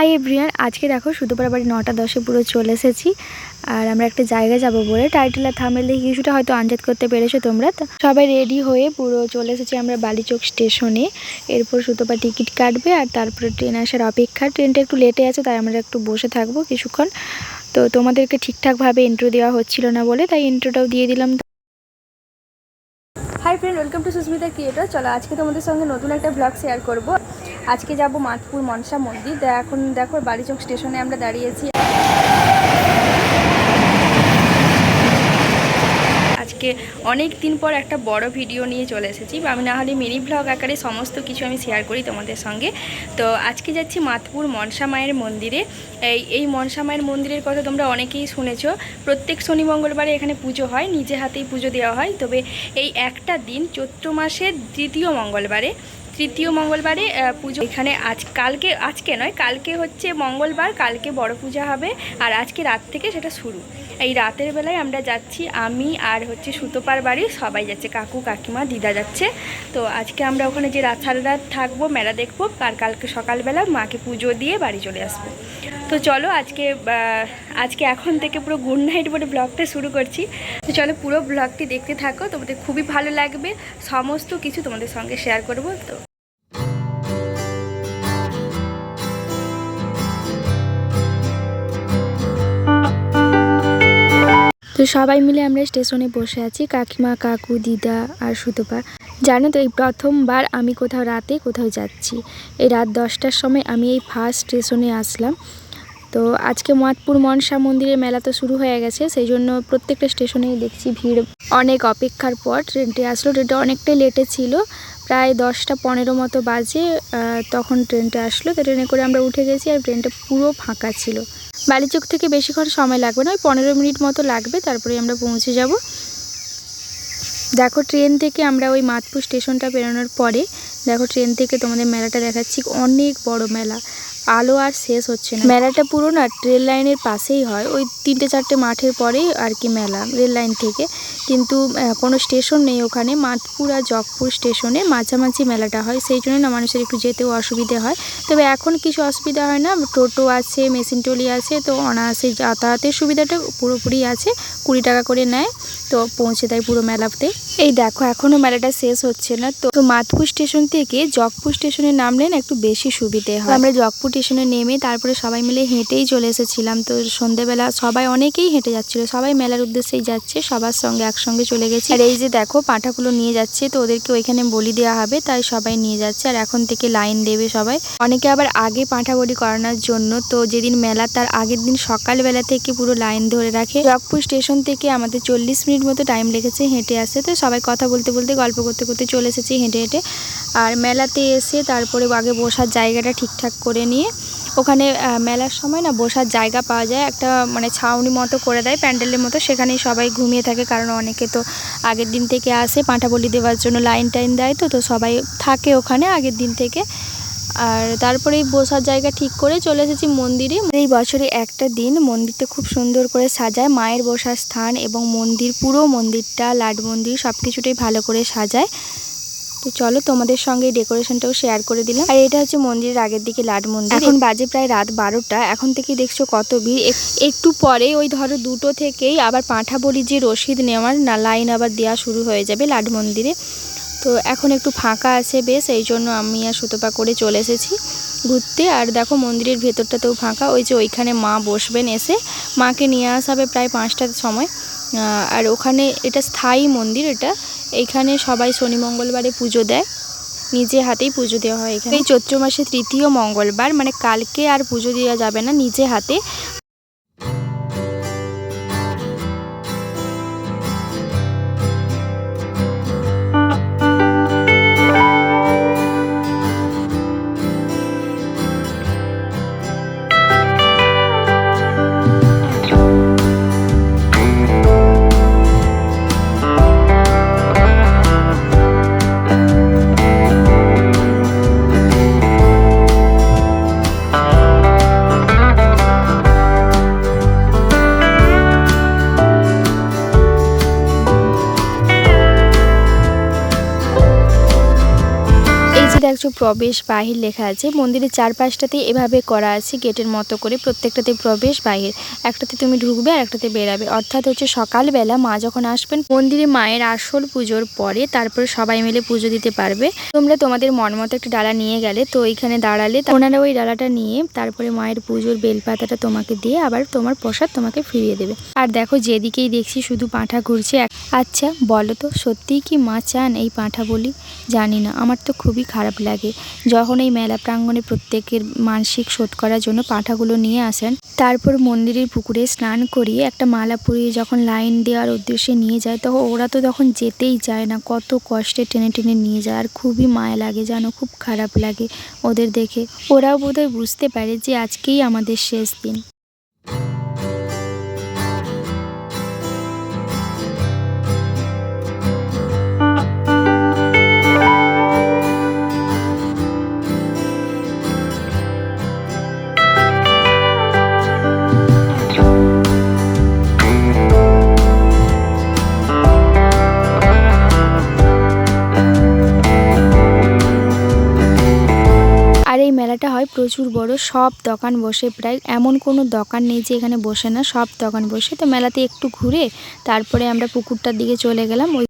High everyone আজকে দেখো সুতোপাড়া বাড়ি নটা দশে পুরো চলে এসেছি। আর আমরা একটা জায়গায় যাব বলে। টাইটেল আর থামেল কিছুটা হয়তো আনজাদ করতে পেরেছ তোমরা। তো সবাই রেডি হয়ে পুরো চলে এসেছি আমরা বালিচক স্টেশনে এরপর সুতোপা টিকিট কাটবে আর তারপরে ট্রেন আসার অপেক্ষা। ট্রেনটা একটু লেটে আছে, তাই আমরা একটু বসে থাকব কিছুক্ষণ। তো তোমাদেরকে ঠিকঠাকভাবে ইন্ট্রো দেওয়া হচ্ছিল না বলে, তাই ইন্ট্রোটাও দিয়ে দিলাম। ওয়েলকাম টু সুস্মিতা ক্রিয়েটার চলো, আজকে তোমাদের সঙ্গে নতুন একটা ব্লগ শেয়ার করব। আজকে যাব মাতপুর মনসা মন্দির। এখন দেখো, বালিচক স্টেশনে আমরা দাঁড়িয়েছি আজকে অনেক দিন পর একটা বড় ভিডিও নিয়ে চলে এসেছি। বা আমি না হলে মিনি ব্লগ আকারে সমস্ত কিছু আমি শেয়ার করি তোমাদের সঙ্গে। তো আজকে যাচ্ছি মাতপুর মনসা মায়ের মন্দিরে। এই এই মনসা মায়ের মন্দিরের কথা তোমরা অনেকেই শুনেছ। প্রত্যেক শনি মঙ্গলবারে এখানে পুজো হয়, নিজে হাতেই পুজো দেওয়া হয়। তবে এই একটা দিন চৈত্র মাসের দ্বিতীয় মঙ্গলবারে তৃতীয় মঙ্গলবারে পুজো এখানে আজ, কালকে, আজকে নয়, কালকে হচ্ছে মঙ্গলবার, কালকে বড় পূজা হবে আর আজকে রাত থেকে সেটা শুরু। এই রাতের বেলায় আমরা যাচ্ছি, আমি আর হচ্ছে সুতোপার বাড়ি, সবাই যাচ্ছে, কাকু, কাকিমা, দিদা যাচ্ছে। তো আজকে আমরা ওখানে যে রাত, সারা রাত থাকব, মেলা দেখব, আর কালকে সকালবেলা মাকে পুজো দিয়ে বাড়ি চলে আসব। তো চলো আজকে আজকে এখন থেকে পুরো গুড নাইট বলে ব্লগটা শুরু করছি। তো চলো পুরো ব্লগটি দেখতে থাকো, তোমাদের খুবই ভালো লাগবে, সমস্ত কিছু তোমাদের সঙ্গে শেয়ার করব। তো তো সবাই মিলে আমরা স্টেশনে বসে আছি, কাকিমা, কাকু, দিদা আর সুতপা। জানো তো এই প্রথমবার আমি কোথাও রাতে কোথাও যাচ্ছি। এই রাত দশটার সময় আমি এই ফার্স্ট স্টেশনে আসলাম। তো আজকে মাতপুর মনসা মন্দিরের মেলা তো শুরু হয়ে গেছে, সেই জন্য প্রত্যেকটা স্টেশনেই দেখছি ভিড়। অনেক অপেক্ষার পর ট্রেনটি আসলো। ট্রেনটা অনেকটাই লেটে ছিল, প্রায় দশটা পনেরো মতো বাজে তখন ট্রেনটা আসলো। তো ট্রেনে করে আমরা উঠে গেছি আর ট্রেনটা পুরো ফাঁকা ছিল। বালিচক থেকে বেশিক্ষণ সময় লাগবে না, ওই পনেরো মিনিট মতো লাগবে, তারপরে আমরা পৌঁছে যাব। দেখো, ট্রেন থেকে আমরা ওই মাতপুর স্টেশনটা বেরোনোর পরে, দেখো, ট্রেন থেকে তোমাদের মেলাটা দেখাচ্ছি, অনেক বড় মেলা। আলো আর শেষ হচ্ছে না। মেলাটা পুরো না ট্রেন লাইনের পাশেই হয়। ওই তিনটে চারটে মাঠের পরেই আর কি মেলা, রেল লাইন থেকে। কিন্তু কোনো স্টেশন নেই ওখানে। মাতপুর আর জগপুর স্টেশনে মাঝামাঝি মেলাটা হয়। সেই জন্য না মানুষের একটু যেতেও অসুবিধে হয়। তবে এখন কিছু অসুবিধা হয় না। টোটো আছে, মেশিন টলি আছে, তো অনায়াসে যাতায়াতের সুবিধাটা পুরোপুরি আছে। কুড়ি টাকা করে নেয়। তো পৌঁছে দেয় পুরো মেলাতে। এই দেখো এখনও মেলাটা শেষ হচ্ছে না। তো তো মাতপুর স্টেশন থেকে জগপুর স্টেশনে নামলে না একটু বেশি সুবিধে হয়। আমরা জগপুর স্টেশনে নেমে তারপরে সবাই মিলে হেঁটেই চলে এসেছিলাম। তো সন্ধেবেলা সবাই অনেকেই হেঁটে যাচ্ছিল। সবাই মেলার উদ্দেশ্যেই যাচ্ছে, সবার সঙ্গে একসঙ্গে চলে গেছে। আর এই যে দেখো, পাঁঠাগুলো নিয়ে যাচ্ছে, তো ওদেরকে ওইখানে বলি দেওয়া হবে, তাই সবাই নিয়ে যাচ্ছে। আর এখন থেকে লাইন দেবে সবাই। অনেকে আবার আগে পাঁঠা বলি করানোর জন্য, তো যেদিন মেলা তার আগের দিন সকালবেলা থেকে পুরো লাইন ধরে রাখে। জগপুর স্টেশন থেকে আমাদের চল্লিশ মিনিট মতো টাইম লেগেছে, হেঁটে আসতে। তো সবাই কথা বলতে বলতে, গল্প করতে করতে চলে এসেছি হেঁটে হেঁটে। আর মেলাতে এসে তারপরে আগে বসার জায়গাটা ঠিকঠাক করে নিয়ে, ওখানে মেলার সময় না বসার জায়গা পাওয়া যায়। একটা মানে ছাউনি মতো করে দেয়, প্যান্ডেলের মতো। সেখানেই সবাই ঘুমিয়ে থাকে, কারণ অনেকে তো আগের দিন থেকে আসে পাঁঠা বলি দেওয়ার জন্য লাইন টাইন দেয় তো তো সবাই থাকে ওখানে আগের দিন থেকে। আর তারপরেই বসার জায়গা ঠিক করে চলে এসেছি মন্দিরে। এই বছরে একটা দিন মন্দিরটা খুব সুন্দর করে সাজায়, মায়ের বসার স্থান এবং মন্দির, পুরো মন্দিরটা লাড মন্দির সব কিছুটাই ভালো করে সাজায়। তো চলো তোমাদের সঙ্গে ডেকোরেশনটাও শেয়ার করে দিলাম। আর এটা হচ্ছে মন্দিরের আগের দিকে লাড মন্দির। এখন বাজে প্রায় রাত বারোটা। এখন থেকে দেখছ কত ভিড়। একটু পরে ওই ধরো দুটো থেকেই আবার পাঁঠা বলি যে রশিদ নেওয়ার না, লাইন আবার দেওয়া শুরু হয়ে যাবে লাড মন্দিরে। তো এখন একটু ফাঁকা আছে বেশ, এই জন্য আমি আর সুতোপা করে চলে এসেছি ঘুরতে। আর দেখো মন্দিরের ভেতরটাতেও ফাঁকা, ওই যে ওইখানে মা বসবেন এসে। মাকে নিয়ে আসা হবে প্রায় পাঁচটার সময়। আর ওখানে এটা স্থায়ী মন্দির এটা। এইখানে সবাই শনি মঙ্গলবারে পুজো দেয়। নিজে হাতেই পুজো দেওয়া হয় এখানে। এই চৈত্র মাসে তৃতীয় মঙ্গলবার মানে কালকে আর পুজো দেওয়া যাবে না, নিজে হাতে। প্রবেশ বাহির লেখা আছে। মন্দিরের চারপাশটাতে এভাবে করা আছে, গেটের মতো করে প্রত্যেকটাতে প্রবেশ বাহির। একটাতে তুমি ঢুকবে আর একটাতে বেরাবে। অর্থাৎ হচ্ছে সকালবেলা মা যখন আসবেন, মন্দিরে মায়ের আসল পুজোর পরে তারপরে সবাই মিলে পুজো দিতে পারবে। তোমরা তোমাদের মন মতো একটা ডালা নিয়ে গেলে, তো ওইখানে দাঁড়ালে ওনারা ওই ডালাটা নিয়ে তারপরে মায়ের পুজোর বেলপাতাটা তোমাকে দিয়ে আবার তোমার প্রসাদ তোমাকে ফিরিয়ে দেবে। আর দেখো যেদিকেই দেখছি শুধু পাঁঠা ঘুরছে আচ্ছা বলো তো, সত্যিই কি মা চান এই পাঁঠা বলি জানি না, আমার তো খুবই খারাপ লাগে। যখন এই মেলা প্রাঙ্গণে প্রত্যেকের মানসিক শোধ করার জন্য পাঁঠাগুলো নিয়ে আসেন, তারপর মন্দিরের পুকুরে স্নান করিয়ে একটা মালা পরিয়ে যখন লাইন দেওয়ার উদ্দেশ্যে নিয়ে যায় তখন ওরা তো তখন যেতেই চায় না, কত কষ্টে টেনে টেনে নিয়ে যায় আর খুবই মায়া লাগে যেন খুব খারাপ লাগে ওদের দেখে। ওরাও বোধহয় বুঝতে পারে যে আজকেই আমাদের শেষ দিন। মেলাটা হয় প্রচুর বড়, সব দোকান বসে প্রায়, এমন কোনো দোকান নেই যে এখানে বসে না, সব দোকান বসে। তো মেলাতে একটু ঘুরে তারপরে আমরা পুকুরটার দিকে চলে গেলাম, ওই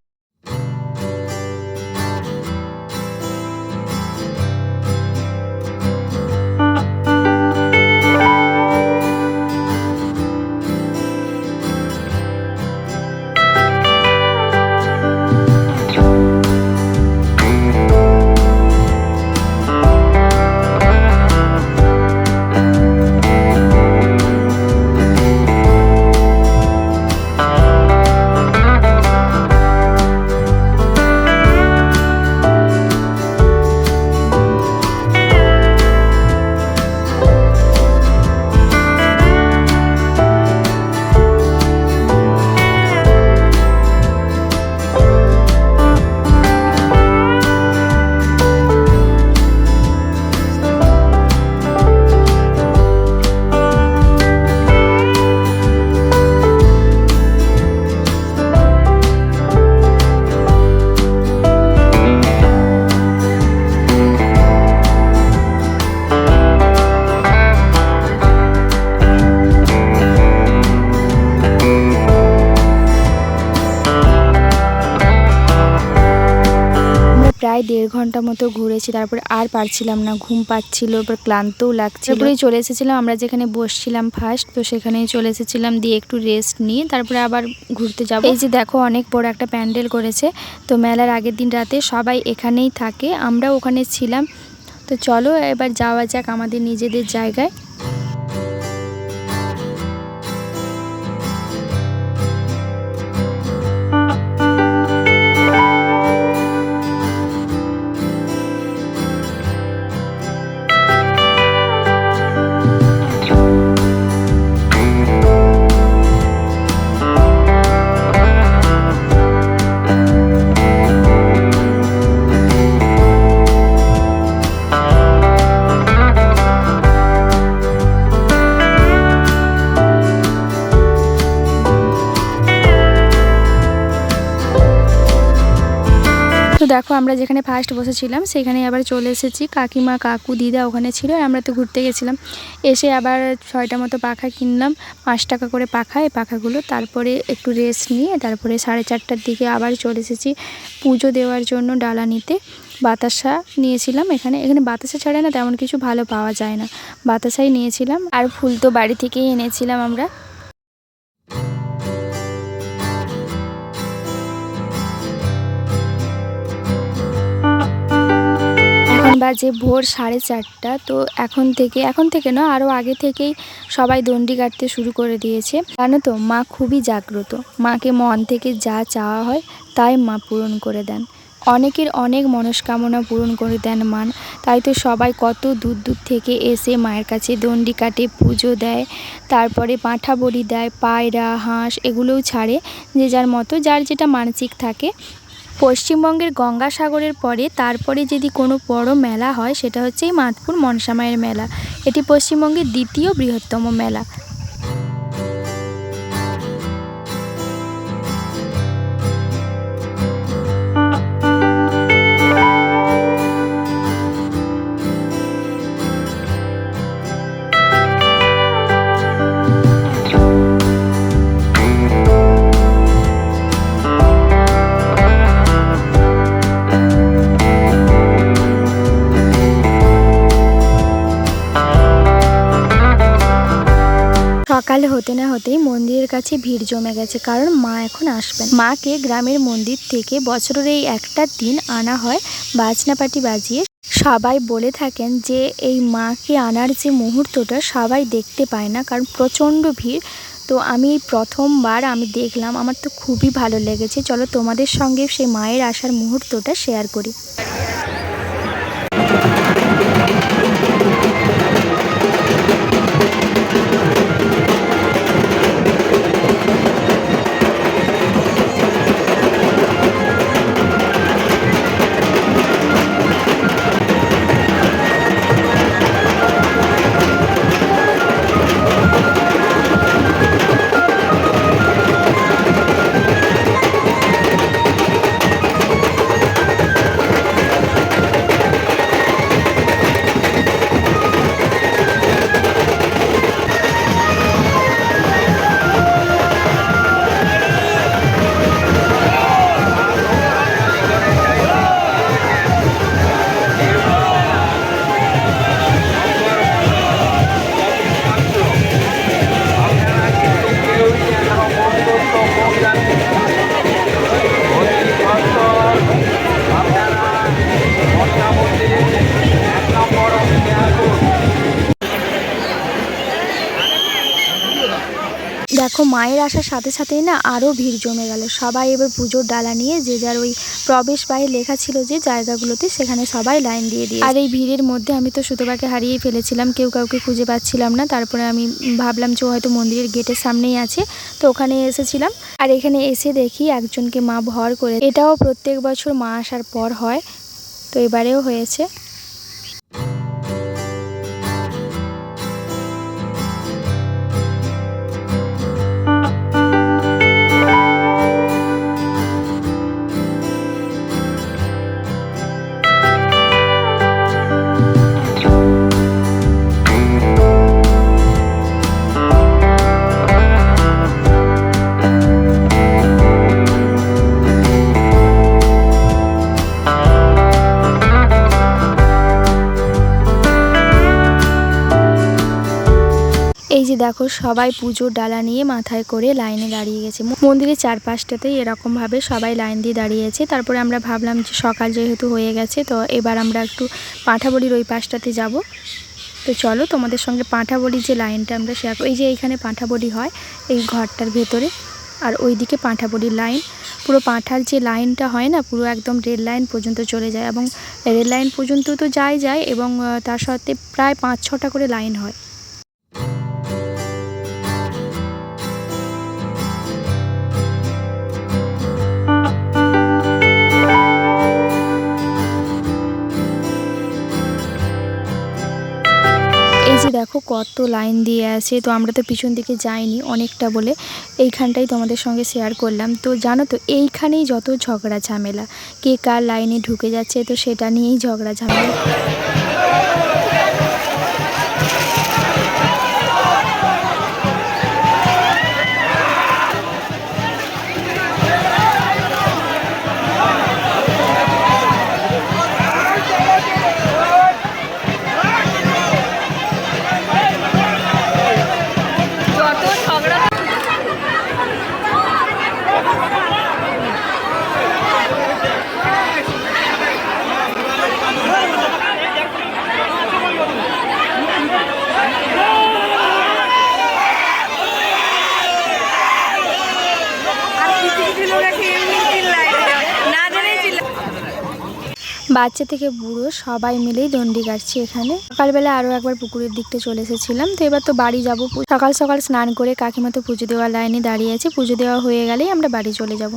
ঘণ্টা মতো ঘুরেছি, তারপরে আর পারছিলাম না, ঘুম পাচ্ছিল, এবার ক্লান্তও লাগছে তারপরে চলে এসেছিলাম, আমরা যেখানে বসছিলাম ফার্স্ট তো সেখানেই চলে এসেছিলাম দিয়ে একটু রেস্ট নিয়ে, তারপরে আবার ঘুরতে যাব। এই যে দেখো, অনেক বড় একটা প্যান্ডেল করেছে, তো মেলার আগের দিন রাতে সবাই এখানেই থাকে আমরা ওখানে ছিলাম। তো চলো, এবার যাওয়া যাক আমাদের নিজেদের জায়গায়। দেখো আমরা যেখানে ফার্স্ট বসেছিলাম সেখানে আবার চলে এসেছি। কাকিমা, কাকু, দিদা ওখানে ছিল আর আমরা তো ঘুরতে গেছিলাম। এসে আবার ছয়টা মতো পাখা কিনলাম, পাঁচ টাকা করে পাখা। এই পাখাগুলো তারপরে একটু রেস্ট নিয়ে তারপরে সাড়ে চারটার দিকে আবার চলে এসেছি পুজো দেওয়ার জন্য ডালা নিতে। বাতাসা নিয়েছিলাম এখানে। এখানে বাতাসা ছাড়া না তেমন কিছু ভালো পাওয়া যায় না। বাতাসাই নিয়েছিলাম। আর ফুল তো বাড়ি থেকেই এনেছিলাম আমরা। বাজে ভোর সাড়ে চারটা, তো এখন থেকে এখন থেকে না আরও আগে থেকেই সবাই দণ্ডি কাটতে শুরু করে দিয়েছে। জানো তো, মা খুবই জাগ্রত। মাকে মন থেকে যা চাওয়া হয়, তাই মা পূরণ করে দেন। অনেকের অনেক মনস্কামনা পূরণ করে দেন মান তাই তো সবাই কত দূর দূর থেকে এসে মায়ের কাছে দণ্ডি কাটে, পুজো দেয়, তারপরে পাঁঠা বড়ি দেয়, পায়রা, হাঁস, এগুলোও ছাড়ে। যে যার মতো, যার যেটা মানসিক থাকে। পশ্চিমবঙ্গের গঙ্গাসাগরের পরে তারপরে যদি কোনো বড় মেলা হয়, সেটা হচ্ছে এই মাধপুর মনসামায়ের মেলা। এটি পশ্চিমবঙ্গের দ্বিতীয় বৃহত্তম মেলা। সকাল হতে না হতেই মন্দিরের কাছে ভিড় জমে গেছে, কারণ মা এখন আসবেন। মাকে গ্রামের মন্দির থেকে বছরের এই একটা দিন আনা হয়, বাজনাপাটি বাজিয়ে সবাই বলে থাকেন যে এই মাকে আনার যে মুহূর্তটা সবাই দেখতে পায় না, কারণ প্রচণ্ড ভিড়। তো আমি প্রথমবার আমি দেখলাম, আমার তো খুবই ভালো লেগেছে। চলো তোমাদের সঙ্গে সেই মায়ের আসার মুহূর্তটা শেয়ার করি। মায়ের আসার সাথে সাথেই না আরও ভিড় জমে গেল। সবাই এবার পুজোর ডালা নিয়ে যে যার ওই প্রবেশ বাইরে লেখা ছিল যে জায়গাগুলোতে সেখানে সবাই লাইন দিয়ে দিয়ে আর এই ভিড়ের মধ্যে আমি তো সুতোপাকে হারিয়ে ফেলেছিলাম, কেউ কাউকে খুঁজে পাচ্ছিলাম না। তারপরে আমি ভাবলাম যে হয়তো মন্দিরের গেটের সামনেই আছে, তো ওখানে এসেছিলাম। আর এখানে এসে দেখি একজনকে মা ভর করে। এটাও প্রত্যেক বছর মা আসার পর হয়, তো এবারেও হয়েছে। সবাই পুজোর ডালা নিয়ে মাথায় করে লাইনে দাঁড়িয়ে গেছে। মন্দিরের চারপাশটাতেই এরকমভাবে সবাই লাইন দিয়ে দাঁড়িয়েছে। তারপরে আমরা ভাবলাম যে সকাল যেহেতু হয়ে গেছে, তো এবার আমরা একটু পাঁঠাবলির ওই পাশটাতে যাব। তো চলো তোমাদের সঙ্গে পাঁঠাবলির যে লাইনটা আমরা শেয়ার এই যে এইখানে পাঁঠাবলি হয়, এই ঘরটার ভেতরে। আর ওইদিকে পাঁঠাবলির লাইন। পুরো পাঁঠার যে লাইনটা হয় না, পুরো একদম রেল লাইন পর্যন্ত চলে যায়। এবং রেল লাইন পর্যন্ত তো যায় যায়, এবং তার সাথে প্রায় পাঁচ ছটা করে লাইন হয়। দেখো কত লাইন দিয়ে আছে। তো আমরা তো পিছন দিকে যাইনি অনেকটা বলে। এইখানটাই তোমাদের সঙ্গে শেয়ার করলাম। তো জানো তো, এইখানেই যত ঝগড়া ঝামেলা, কে কার লাইনে ঢুকে যাচ্ছে, তো সেটা নিয়েই ঝগড়া ঝামেলা। বাচ্চা থেকে বুড়ো সবাই মিলেই দণ্ডি কাটছি এখানে। সকালবেলা আরও একবার পুকুরের দিকটা চলে এসেছিলাম। তো এবার তো বাড়ি যাব। সকাল সকাল স্নান করে কাকিমা তো পুজো দেওয়ার লাইনে দাঁড়িয়ে আছে। পুজো দেওয়া হয়ে গেলেই আমরা বাড়ি চলে যাব।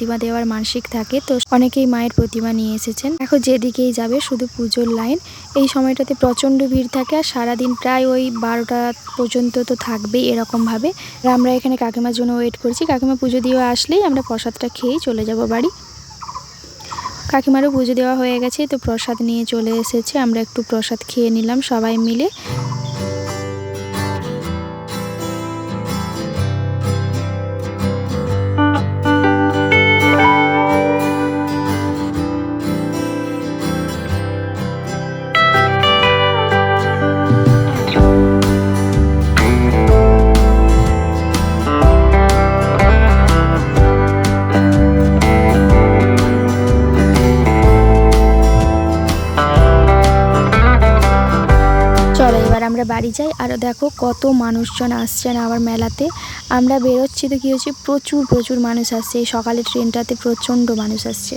প্রতিমা দেওয়ার মানসিক থাকে, তো অনেকেই মায়ের প্রতিমা নিয়ে এসেছেন। এখন যেদিকেই যাবে শুধু পুজোর লাইন। এই সময়টাতে প্রচণ্ড ভিড় থাকে আর সারাদিন প্রায় ওই বারোটা পর্যন্ত তো থাকবেই এরকমভাবে। আর আমরা এখানে কাকিমার জন্য ওয়েট করছি। কাকিমা পুজো দিয়ে আসলেই আমরা প্রসাদটা খেয়েই চলে যাব বাড়ি। কাকিমারও পুজো দেওয়া হয়ে গেছে, তো প্রসাদ নিয়ে চলে এসেছে। আমরা একটু প্রসাদ খেয়ে নিলাম সবাই মিলে। বাড়ি যাই। আর দেখো কত মানুষজন আসছেন আবার মেলাতে। আমরা বেরোচ্ছি তো কী হচ্ছে? প্রচুর প্রচুর মানুষ আসছে। এই সকালে ট্রেনটাতে প্রচণ্ড মানুষ আসছে।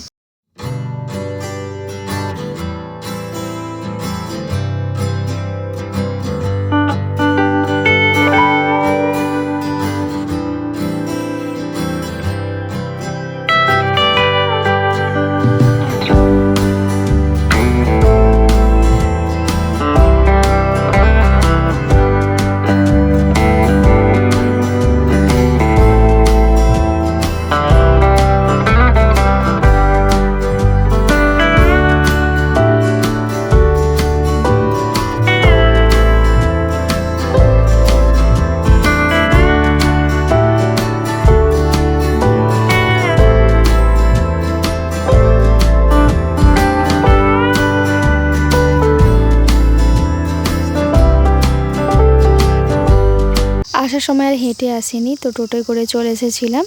সময় আর হেঁটে আসিনি, তো টোটোয় করে চলে এসেছিলাম।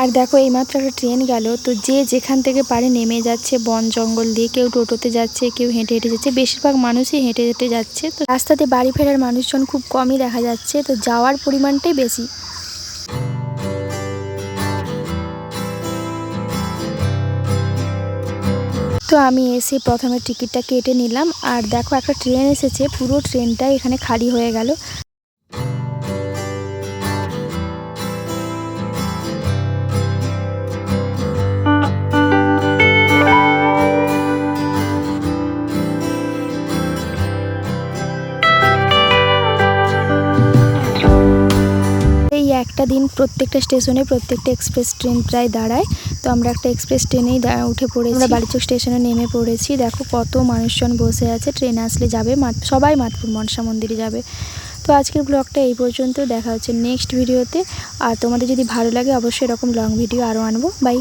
আর দেখো, এইমাত্র একটা ট্রেন গেল, তো যে যেখান থেকে পারে নেমে যাচ্ছে, বন, জঙ্গল দিয়ে। কেউ টোটোতে যাচ্ছে, কেউ হেঁটে হেঁটে যাচ্ছে, বেশিরভাগ মানুষই হেঁটে হেঁটে যাচ্ছে। তো রাস্তাতে বাড়ি ফেরার মানুষজন খুব কমই দেখা যাচ্ছে, তো যাওয়ার পরিমাণটাই বেশি। তো আমি এসে প্রথমে টিকিটটা কেটে নিলাম। আর দেখো, একটা ট্রেন এসেছে, পুরো ট্রেনটাই এখানে খালি হয়ে গেল। একটা দিন প্রত্যেকটা স্টেশনে প্রত্যেকটা এক্সপ্রেস ট্রেন প্রায় দাঁড়ায়। আমরা একটা এক্সপ্রেস ট্রেনেই উঠে পড়েছি। আমরা বালিচক স্টেশনে নেমে পড়েছি। দেখো কত মানুষজন বসে আছে। ট্রেন আসলে যাবে সবাই মাতপুর মনসা মন্দিরে যাবে। তো আজকের ব্লগটা এই পর্যন্ত দেখা হচ্ছে নেক্সট ভিডিওতে আর তোমাদের যদি ভালো লাগে, অবশ্যই এরকম লং ভিডিও আরও আনব। বাই